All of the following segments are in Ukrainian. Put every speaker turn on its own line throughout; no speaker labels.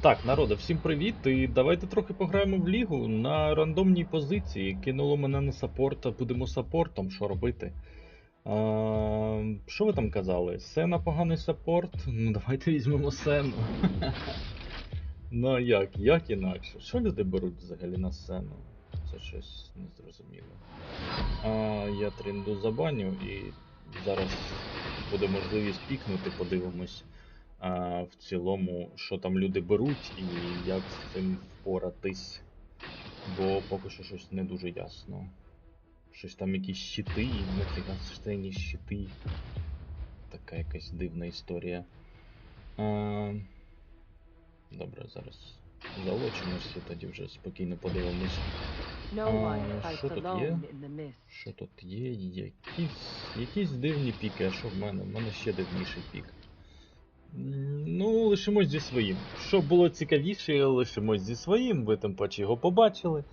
Так, народе, всім привіт. І давайте трохи пограємо в лігу на рандомній позиції. Кинуло мене на саппорт, а будемо саппортом, що робити? А, що ви там казали? Сена поганий саппорт? Ну давайте візьмемо Сену. Ну як? Як інакше? Що люди беруть взагалі на сцену? Це щось незрозуміло. А, я тренду забаню і зараз буде можливість пікнути, подивимось а, в цілому, що там люди беруть і як з цим впоратись. Бо поки що щось не дуже ясно. Щось там якісь щити, нафіга сцені щити. Така якась дивна історія. А, добре, зараз залочимося, тоді вже спокійно подивимось. А, що тут є? Що тут є? Якісь, якісь дивні піки, а що в мене? В мене ще дивніший пік. Ну, лишимось зі своїм. Щоб було цікавіше, лишимось зі своїм, ви тим паче його побачили.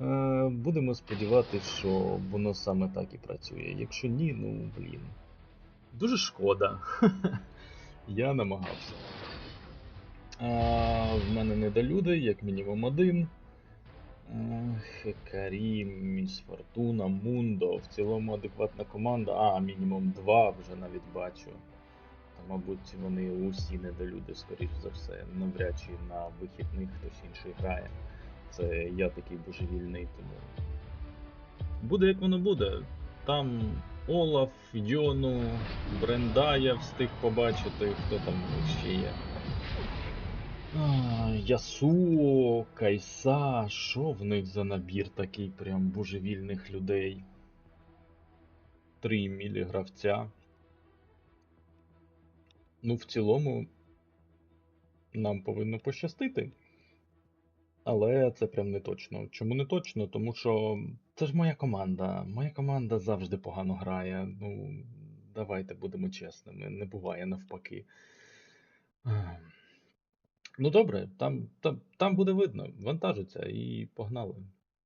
Е, будемо сподіватися, що воно саме так і працює. Якщо ні, ну блін. Дуже шкода. Я намагався. А, в мене недолюди, як мінімум один. Е, Хекарі, Міс Фортуна, Мундо. В цілому адекватна команда. А, мінімум два вже навіть бачу. Мабуть, вони усі недолюди, скоріш за все. Навряд чи на вихідних хтось інший грає. Це я такий божевільний, тому. Буде як воно буде. Там Олаф, Йону, Брендая встиг побачити, хто там ще є. Ясуо, Кайса, що в них за набір такий прям божевільних людей? Три мілі гравця. Ну, в цілому, нам повинно пощастити. Але це прям не точно. Чому не точно? Тому що це ж моя команда. Моя команда завжди погано грає. Ну, давайте будемо чесними, не буває навпаки. Ну добре, там, там, там буде видно, вантажиться і погнали.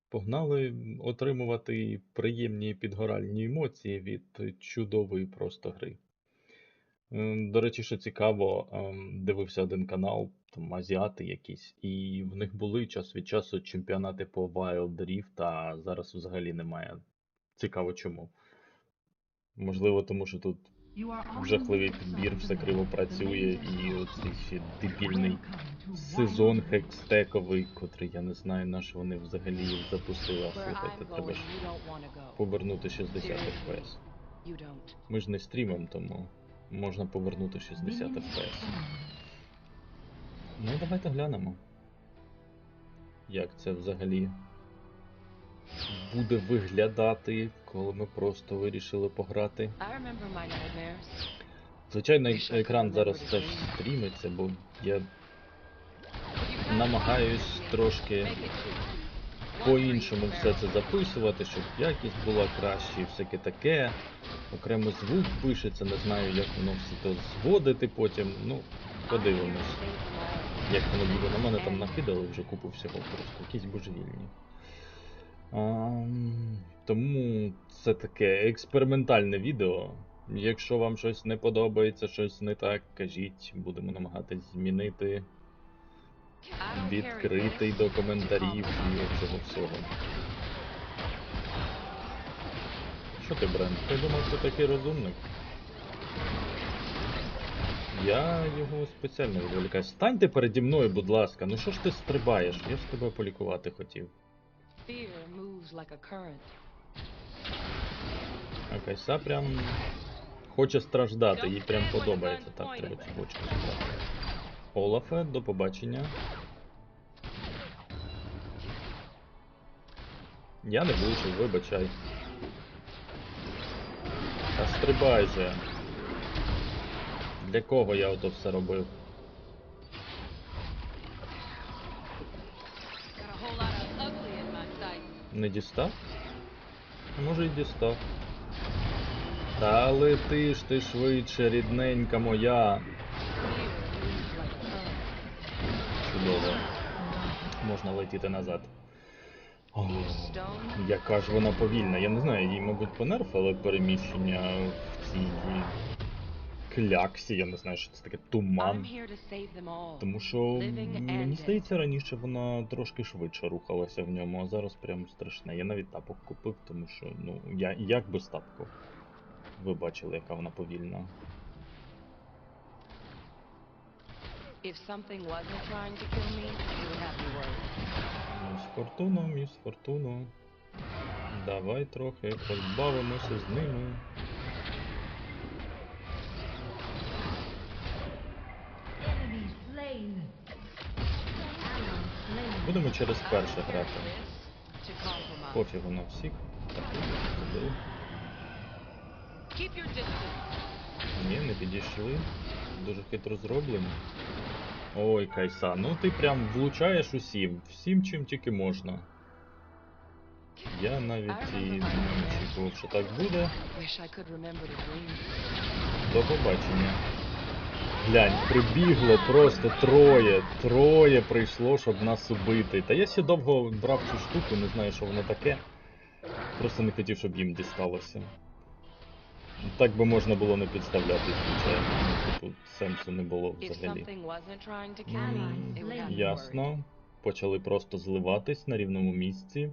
Погнали отримувати приємні підгоральні емоції від чудової просто гри. До речі, що цікаво, ем, дивився один канал, там азіати якісь, і в них були час від часу чемпіонати по Wild Rift, а зараз взагалі немає. Цікаво чому. Можливо, тому що тут жахливий підбір, все криво працює, і оцей ще дебільний сезон хекстековий, котрий я не знаю, на що вони взагалі запустили. А слухайте, треба ж повернути 60 FPS. Ми ж не стрімом, тому можна повернути 60 FPS. Ну, давайте глянемо. Як це взагалі буде виглядати, коли ми просто вирішили пограти. Звичайно, екран зараз теж стрімиться, бо я намагаюсь трошки по-іншому все це записувати, щоб якість була краще і всяке таке. Окремо звук пишеться, не знаю, як воно все то зводити потім. Ну, подивимось, як воно буде. На мене там накидали вже купу всього просто, якісь божевільні. А, тому це таке експериментальне відео. Якщо вам щось не подобається, щось не так, кажіть, будемо намагатись змінити відкритий до коментарів і цього всього. Що ти, Брент? Ти думав, ти такий розумник? Я його спеціально відволікаю. Станьте переді мною, будь ласка. Ну що ж ти стрибаєш? Я ж тебе полікувати хотів. А Кайса прям хоче страждати, їй прям подобається. Так, треба цю бочку забрати. Олафе, до побачення. Я не влучив, вибачай. Та стрибай же. Для кого я ото все робив? Не дістав? Може і дістав. Та лети ж ти швидше, рідненька моя. Можна летіти назад. О, яка ж вона повільна. Я не знаю, їй, мабуть, понерфили переміщення в цій кляксі, я не знаю, що це таке туман. Тому що мені здається, раніше вона трошки швидше рухалася в ньому, а зараз прям страшне. Я навіть тапок купив, тому що, ну, я як без тапку. Ви бачили, яка вона повільна.
If something wasn't trying to kill me, it would have me worried.
Міс Фортуна, міс Фортуна. Давай трохи позбавимося з ними. Будемо через перше грати. Пофігу на всіх. Так. Ні, не підійшли. Дуже хитро зроблено. Ой, Кайса, ну ти прям влучаєш усім. Всім чим тільки можна. Я навіть і не очікував, що так буде. До побачення. Глянь, прибігло просто троє. Троє прийшло, щоб нас убити. Та я ще довго брав цю штуку, не знаю, що воно таке. Просто не хотів, щоб їм дісталося. Так би можна було не підставлятись, звичайно. Ну, Типу, сенсу не було взагалі.
worried.
Ясно. Почали просто зливатись на рівному місці.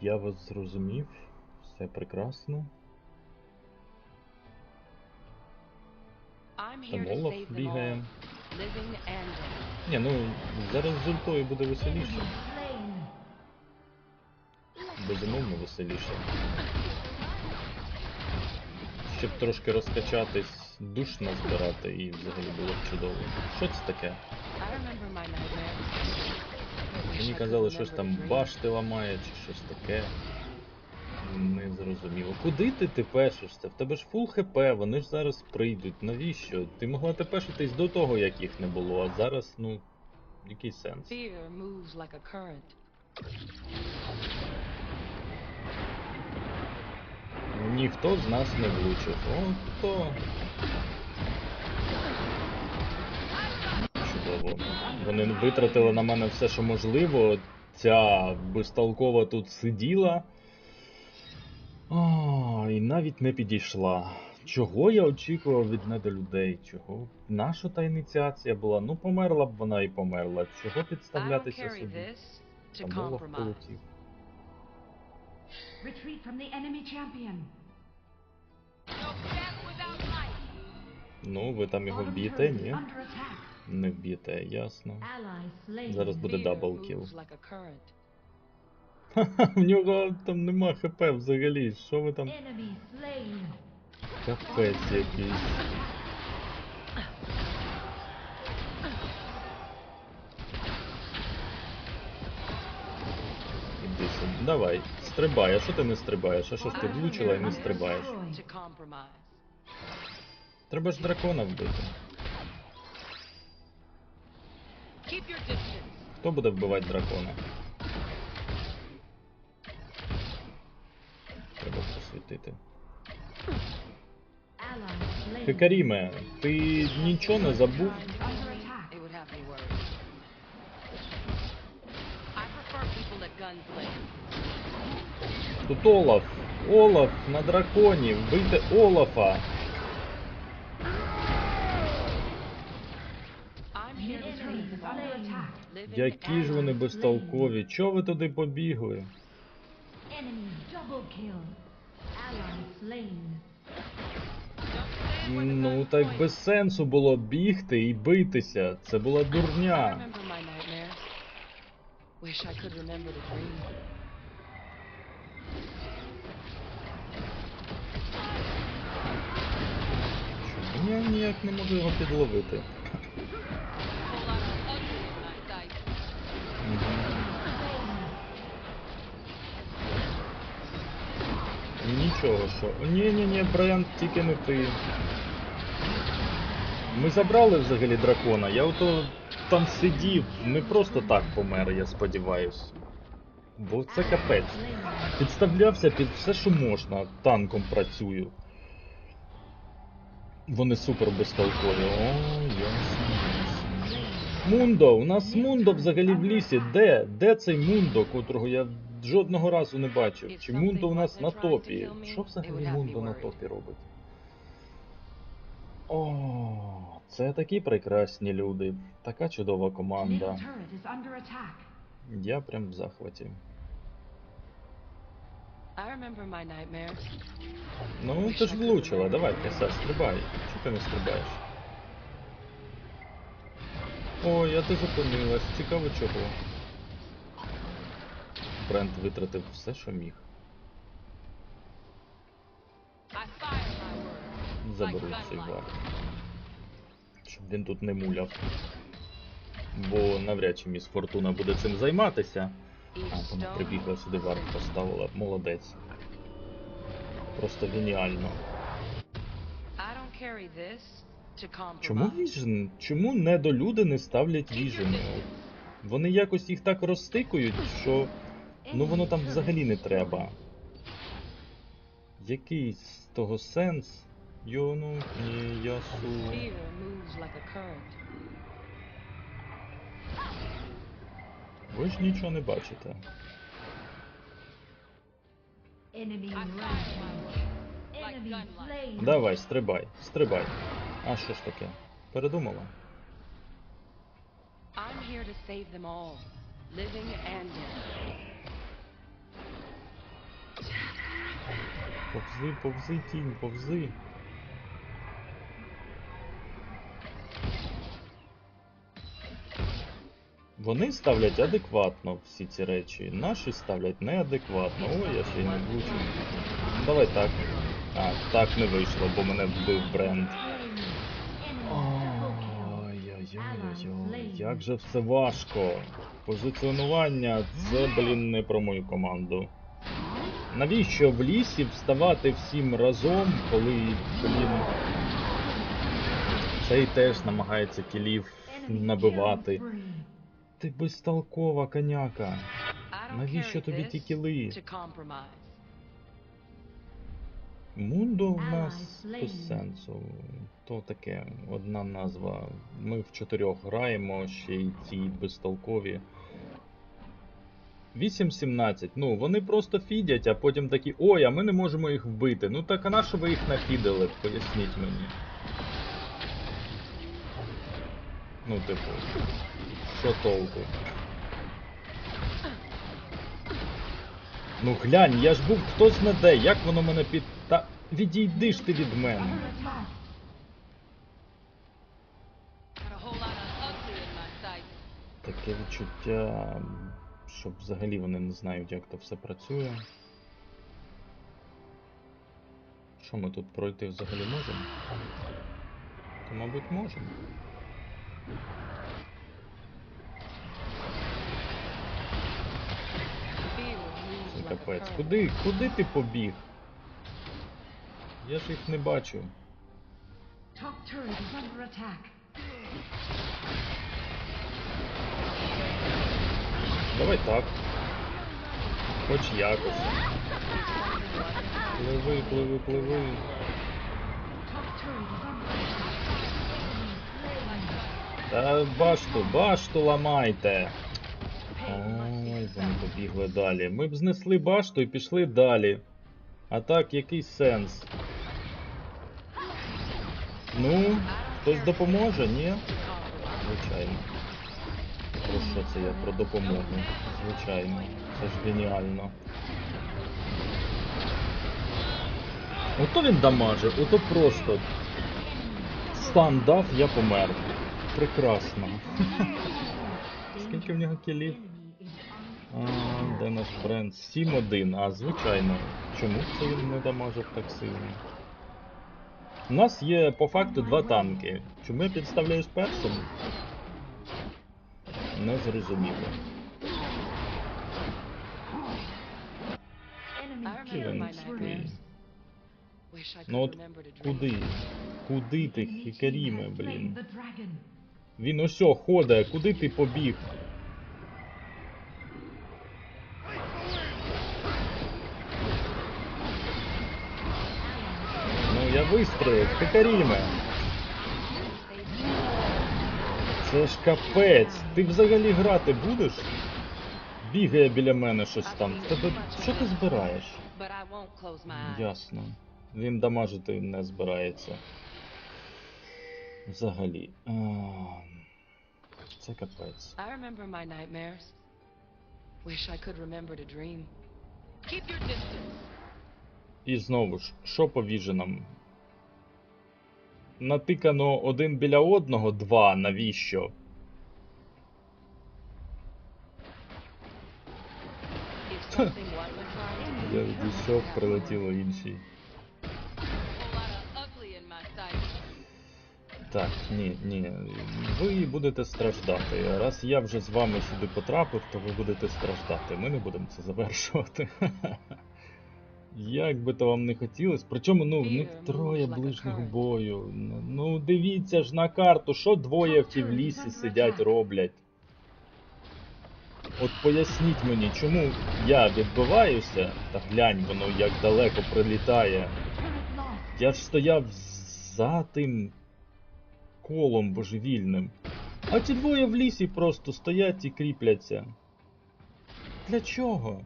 Я вас зрозумів. Все прекрасно. Там Олаф бігає. Ні, ну зараз з ультою буде веселіше. Безумовно веселіше. Щоб трошки розкачатись, душ назбирати і взагалі було б чудово. Що це таке? Мені казали, щось там башти ламає чи щось таке. Не зрозуміло. Куди ти тепешишся? В тебе ж фул хп, вони ж зараз прийдуть. Навіщо? Ти могла тепешитись до того, як їх не було, а зараз, ну, який сенс? Ніхто з нас не влучив. О, хто? Чудово. Вони витратили на мене все, що можливо. Ця безтолкова тут сиділа. А, і навіть не підійшла. Чого я очікував від недолюдей? Чого? Наша та ініціація була? Ну, померла б вона і померла. Чого підставлятися собі? Там Олаф
compromise.
полетів.
Retreat from the enemy champion.
Ну, ви там його вб'єте, ні? Не вб'єте, ясно. Зараз буде
current.
Ха-ха, в нього там нема хп взагалі. Що ви там? Капець якийсь. Іди сюди. Давай, стрибай, а що ти не стрибаєш? А що ж ти влучила і не стрибаєш? Треба ж дракона вбити. Хто буде вбивати дракона? Треба посвітити. Хикаріме, ти нічого не забув?
Trying to kill me, It would have me worried. I prefer people at gunplay.
Тут Олаф. Олаф на драконі. Вбийте Олафа. Які ж вони безтолкові. Чого ви туди побігли? Ну так без сенсу було бігти і битися. Це була дурня.
remember my nightmares. Wish I could remember to dream.
Чому я ніяк не можу його підловити? Нічого, що. Ні-ні-ні, Брент, тільки не ти. Ми забрали взагалі дракона. Я ото там сидів, не просто так помер, я сподіваюсь. Бо це капець. Підставлявся під все, що можна. Танком працюю. Вони супер безтолкові. О, ясно. Мундо, у нас Мундо взагалі в лісі. Де? Де цей Мундо, котрого я жодного разу не бачив? Чи Мундо у нас на топі? Що взагалі Мундо на топі робить? О, це такі прекрасні люди. Така чудова команда. Я прям в захваті. Ну, ти ж влучила, давай, краса, стрибай. Чого ти не стрибаєш? Ой, а ти зупинилась. Цікаво чого. Бренд витратив все, що міг. Заберу цей варт. Щоб він тут не муляв. Бо навряд чи міс Фортуна буде цим займатися. А, вона прибігла сюди варт поставила. Молодець. Просто геніально. Чому віжен? Чому недолюди не ставлять віжени? Вони якось їх так розтикують, що ну воно там взагалі не треба. Який з того сенс? Йону ні Ви ж нічого не бачите. Давай, стрибай, стрибай. А що ж таке? Передумала?
I'm here to save them all, living and dead.
Повзи, повзи, тінь, повзи. Вони ставлять адекватно всі ці речі. Наші ставлять неадекватно. Ой, я ще й не влучив. Давай так. А, так не вийшло, бо мене вбив бренд. Ой-ой-ой, як же все важко. Позиціонування це, блін, не про мою команду. Навіщо в лісі вставати всім разом, коли, блін, цей теж намагається кілів набивати. Ти безтолкова коняка. Навіщо тобі ті кіли? Мундо в нас без сенсу. То таке, одна назва. Ми в чотирьох граємо, ще й ці безтолкові. 8-17. Ну, вони просто фідять, а потім такі, ой, а ми не можемо їх вбити. Ну так а на що ви їх нафідили? Поясніть мені. Ну, типу, що толку? Ну глянь, я ж був хто зна де, як воно мене під. Та відійди ж ти від мене. Таке відчуття, що взагалі вони не знають, як то все працює. Що ми тут пройти взагалі можемо? То, мабуть, можемо. Капець. Куди? Куди ти побіг? Я ж їх не бачу. Давай так. Хоч якось. Пливи, пливи, пливи. Та башту, башту ламайте. Ой, вони побігли далі. Ми б знесли башту і пішли далі. А так, який сенс? Ну, хтось допоможе, ні? Звичайно. Про що це я? Про допомогу. Звичайно. Це ж геніально. Ото він дамажив, ото просто. Стан дав, я помер. Прекрасно. Скільки в нього кілів? А, де наш бренд? 7-1, а звичайно. Чому це він не дамажив так сильно? У нас є по факту два танки. Чому я підставляюсь першим? Не зрозуміло.
I
Ну от куди? Куди ти, хікаріме, блін? Він осьо ходить, куди ти побіг? Ну я. Це ж капець. Ти взагалі грати будеш? Бігає біля мене щось там. Тебе що ти збираєш? Ясно. Він дамажити не збирається. Взагалі. А, Це капець.
I remember my nightmares. Wish I could remember to dream. Keep your distance.
І знову ж, що по віженам? Натикано один біля одного, два, навіщо? Я відійшов, прилетіло інший. Так, ні, ні. Ви будете страждати. Раз я вже з вами сюди потрапив, то ви будете страждати. Ми не будемо це завершувати. Як би то вам не хотілося. Причому, ну, в них троє ближнього бою. Ну, Ну, дивіться ж на карту, що двоє в ті в лісі сидять, роблять. От поясніть мені, чому я відбиваюся, та глянь, воно як далеко прилітає. Я ж стояв за тим колом божевільним. А ті двоє в лісі просто стоять і кріпляться. Для чого?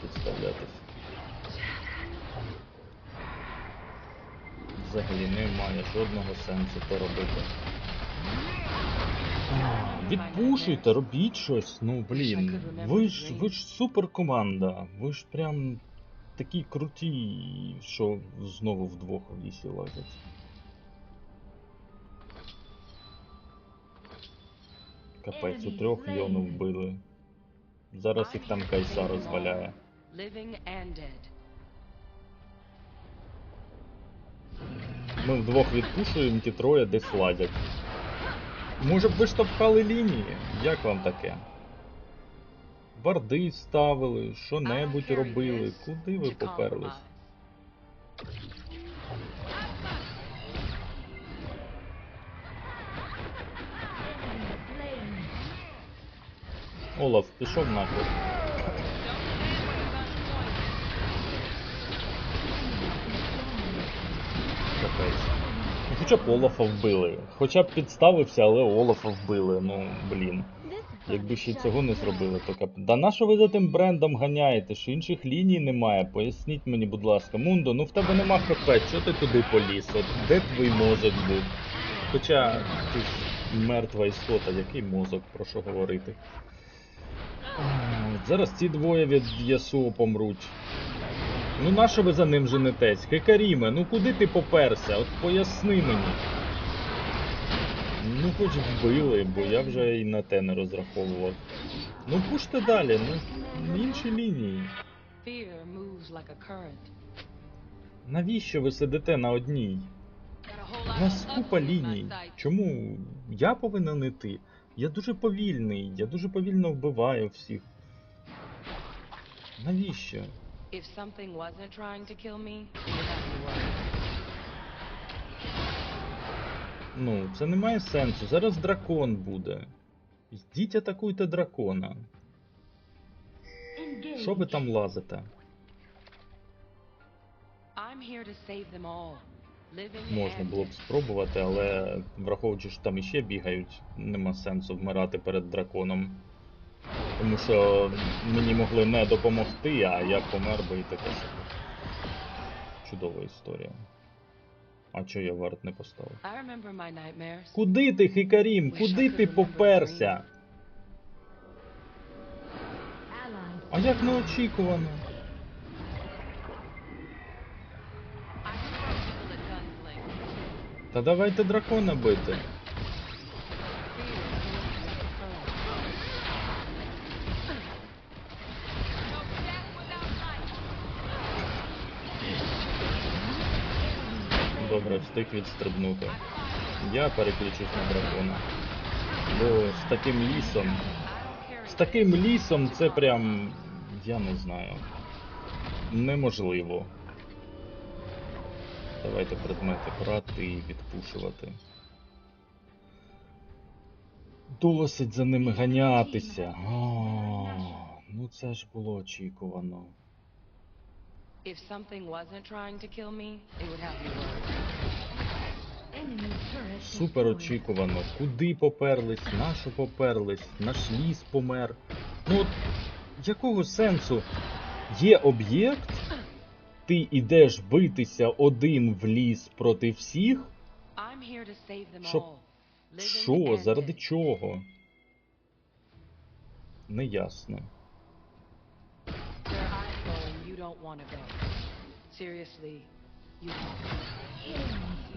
Підставлятись. Взагалі немає жодного сенсу то робити. Відпушуйте, робіть щось. Ну блін. Ви ж ви ж супер команда. Ви ж прям такі круті, що знову вдвох в лісі лазять. Капець, у трьох йону вбили. Зараз їх там кайса розваляє.
Living and dead.
Ми вдвох відпушуємо, ті троє десь ладять. Може б ви штовхали лінії? Як вам таке? Варди ставили, що-небудь робили. Куди ви поперлись? Олаф, пішов нахуй. Капець. Ну, Хоча б Олафа вбили. Хоча б підставився, але Олафа вбили. Ну, блін. Якби ще цього не зробили, то кап. Да на що ви за тим брендом ганяєте? Що інших ліній немає? Поясніть мені, будь ласка, Мундо, ну в тебе нема хп, чого ти туди поліз? От де твій мозок був? Хоча ти ж мертва істота, який мозок, про що говорити? Зараз ці двоє від Ясуо помруть. Ну нащо ви за ним женетесь? Хекаріме, ну куди ти поперся? От поясни мені. Ну хоч вбили, бо я вже і на те не розраховував. Ну пуште далі, ну інші лінії. Навіщо ви сидите на одній? У нас купа ліній. Чому я повинен іти? Я дуже повільний, я дуже повільно вбиваю всіх. Навіщо?
If something wasn't trying to kill me.
Ну, це не має сенсу. Зараз дракон буде. Йдіть атакуйте дракона. Що ви там лазите? Можна було б спробувати, але враховуючи, що там іще бігають, нема сенсу вмирати перед драконом. Тому що мені могли не допомогти, а я помер би і таке собі. Чудова історія. А чого я варт не поставив? Куди ти, Хікарім? Куди ти поперся? А як неочікувано? Та давайте дракона бити. Встиг відстрибнути. Я переключусь на дракона. Бо з таким лісом. З таким лісом це прям. я не знаю. Неможливо. Давайте предмети брати і відпушувати. Досить за ними ганятися. О, ну це ж було очікувано.
If something wasn't trying to kill me, it would have me worried.
Супер очікувано. Куди поперлись? Нащо поперлись? Наш ліс помер. Ну от якого сенсу? Є об'єкт, ти ідеш битися один в ліс проти всіх?
Them
Що-? Заради чого? Неясно.
Seriously.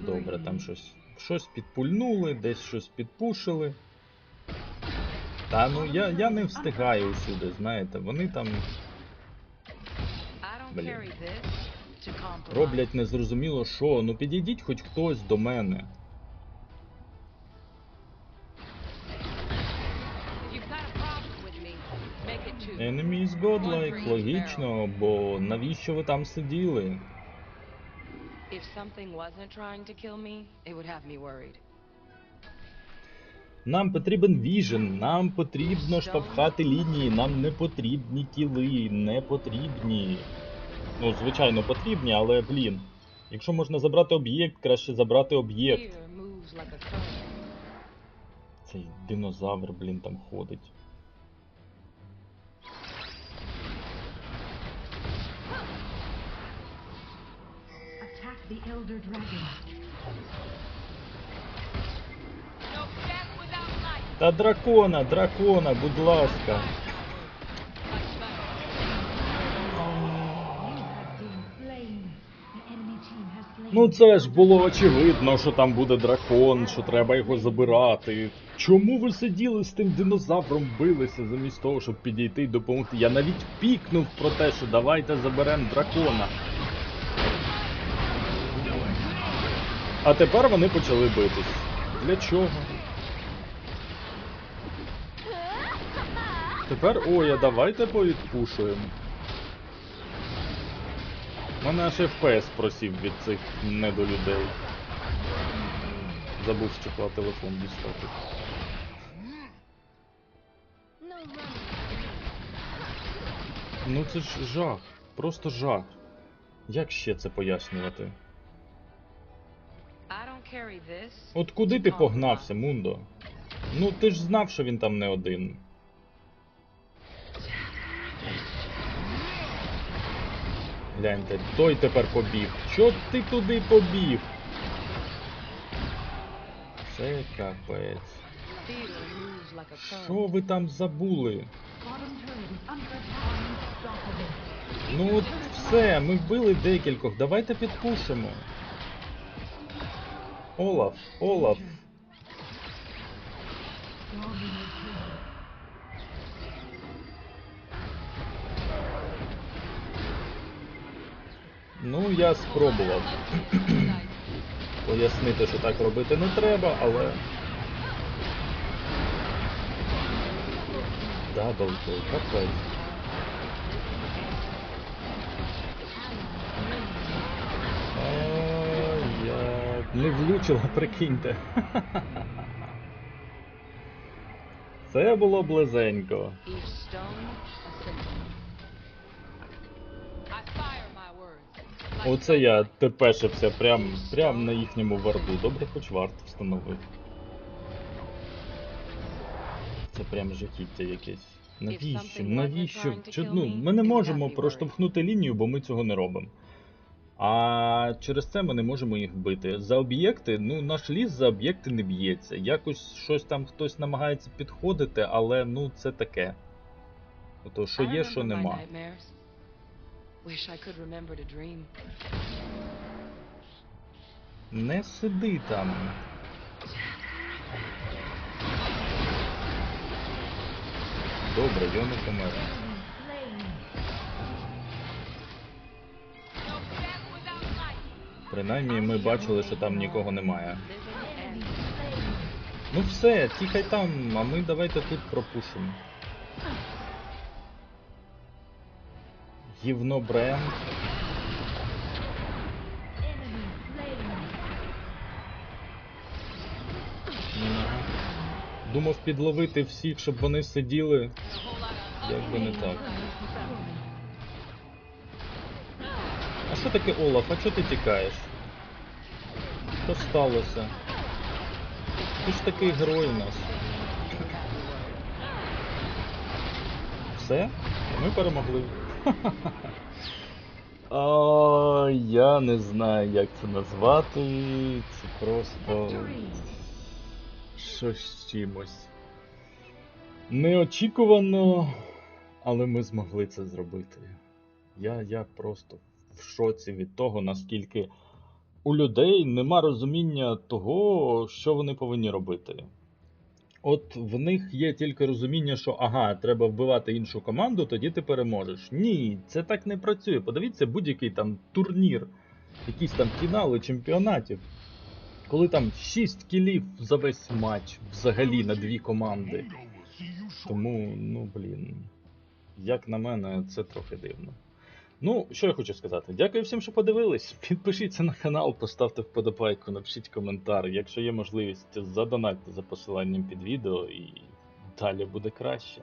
Добре, там щось. Щось підпульнули, десь щось підпушили. Та ну я, я не встигаю усюди, знаєте, вони там Блін. роблять незрозуміло що. Ну підійдіть хоч хтось до мене. Is godlike, логічно, бо навіщо ви там сиділи?
If something wasn't trying to kill me, it would have me worried.
Нам потрібен віжен, нам потрібно штовхати лінії, нам не потрібні кіли, не потрібні. Ну, звичайно, потрібні, але блін. Якщо можна забрати об'єкт, краще забрати об'єкт. Цей динозавр, блін, там ходить.
The Elder Dragon.
Та дракона, дракона, будь ласка. Ну це ж було очевидно, що там буде дракон, що треба його забирати. Чому ви сиділи з тим динозавром, билися замість того, щоб підійти й допомогти? Я навіть пікнув про те, що давайте заберемо дракона. А тепер вони почали битись. Для чого? Тепер, ой, а давайте повідпушуємо. Мене аж FPS просів від цих недолюдей. Забув з чехла телефон дістати. Ну це ж жах. Просто жах. Як ще це пояснювати? От куди ти погнався, Мундо? Ну ти ж знав, що він там не один. Гляньте, той тепер побіг. Чо ти туди побіг? Це капець. Що ви там забули? Ну от все, ми вбили декількох, давайте підпушимо. Олаф, Олаф. Ну, я спробував пояснити, що так робити не треба, але. Даблкіл, капець. А, я не влучила, прикиньте. Це було близенько. Оце я тепешився прям, прям на їхньому варду. Добре, хоч варт встановив. Це прям жахіття якесь. Навіщо? Навіщо? Чи, ну, ми не можемо проштовхнути лінію, бо ми цього не робимо. А через це ми не можемо їх вбити. За об'єкти, ну наш ліс за об'єкти не б'ється. Якось щось там хтось намагається підходити, але ну це таке. Ото що є, що нема. Не сиди там. Добре, я не помер. Принаймні ми бачили, що там нікого немає. Ну все, тікай там, а ми давайте тут пропушимо. Гівно бренд. Думав підловити всіх, щоб вони сиділи. Як би не так. А що таке Олаф? А чого ти тікаєш? Що сталося? Ти ж такий герой у нас. Все? Ми перемогли. А, я не знаю, як це назвати. Це просто щось чимось. Неочікувано, але ми змогли це зробити. Я, я просто в шоці від того, наскільки у людей нема розуміння того, що вони повинні робити. От в них є тільки розуміння, що ага, треба вбивати іншу команду, тоді ти переможеш. Ні, це так не працює. Подивіться будь-який там турнір, якісь там фінали чемпіонатів. Коли там 6 кілів за весь матч взагалі на дві команди. Тому, ну блін, як на мене, це трохи дивно. Ну, що я хочу сказати. Дякую всім, що подивились. Підпишіться на канал, поставте вподобайку, напишіть коментар. Якщо є можливість, задонатьте за посиланням під відео і далі буде краще.